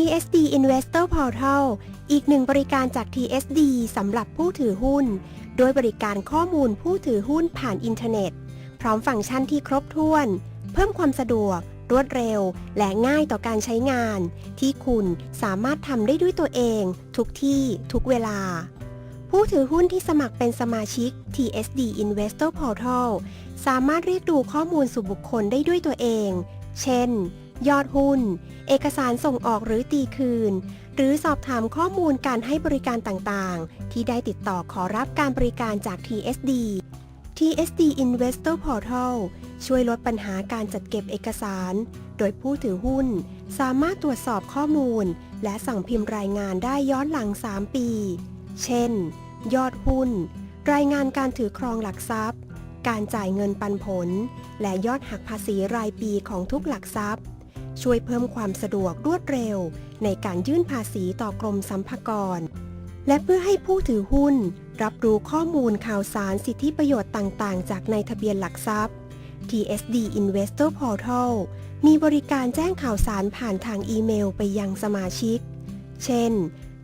TSD Investor Portal อีกหนึ่งบริการจาก TSD สำหรับผู้ถือหุ้น โดยบริการข้อมูลผู้ถือหุ้นผ่านอินเทอร์เน็ต พร้อมฟังก์ชันที่ครบถ้วน เพิ่มความสะดวก รวดเร็ว และง่ายต่อการใช้งาน ที่คุณสามารถทำได้ด้วยตัวเอง ทุกที่ ทุกเวลา ผู้ถือหุ้นที่สมัครเป็นสมาชิก TSD Investor Portal สามารถเรียกดูข้อมูลส่วนบุคคลได้ด้วยตัวเอง เช่น ยอดหุ้น เอกสารส่งออกหรือตีคืน หรือสอบถามข้อมูลการให้บริการต่างๆ ที่ได้ติดต่อขอรับการบริการจาก TSD TSD Investor Portal ช่วยลดปัญหาการจัดเก็บเอกสาร โดยผู้ถือหุ้น สามารถตรวจสอบข้อมูล และสั่งพิมพ์รายงานได้ย้อนหลัง 3 ปี เช่น ยอดหุ้น รายงานการถือครองหลักทรัพย์ การจ่ายเงินปันผล และยอดหักภาษีรายปีของทุกหลักทรัพย์ ช่วยเพิ่มความสะดวกรวดเร็ว ในการยื่นภาษีต่อกรมสรรพากร และเพื่อให้ผู้ถือหุ้น รับรู้ข้อมูลข่าวสารสิทธิประโยชน์ต่างๆ จากในทะเบียนหลักทรัพย์ TSD Investor Portal มีบริการแจ้งข่าวสารผ่านทางอีเมลไปยังสมาชิก เช่น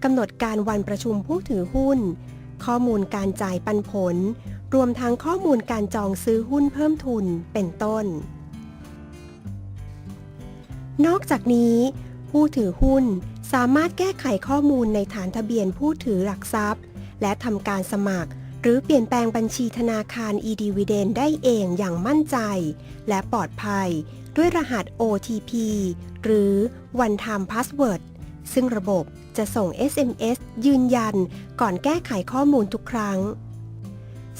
กำหนดการวันประชุมผู้ถือหุ้น ข้อมูลการจ่ายปันผล รวมทั้งข้อมูลการจองซื้อหุ้นเพิ่มทุน เป็นต้น นอกจากนี้ ผู้ถือหุ้นสามารถแก้ไขข้อมูลในฐานทะเบียนผู้ถือหลักทรัพย์ และทำการสมัคร หรือเปลี่ยนแปลงบัญชีธนาคาร e-dividend ได้เองอย่างมั่นใจ และปลอดภัย ด้วยรหัส OTP หรือ One Time Password ซึ่งระบบจะส่ง SMS ยืนยันก่อนแก้ไขข้อมูลทุกครั้ง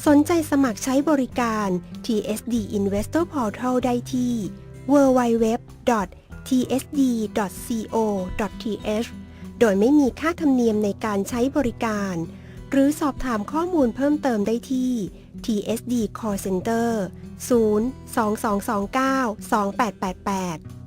สนใจสมัครใช้บริการ TSD Investor Portal ได้ที่ www. tsd.co.th โดยไม่มีค่าธรรมเนียมในการใช้บริการ หรือสอบถามข้อมูลเพิ่มเติมได้ที่ TSD Call Center 0 2229 2888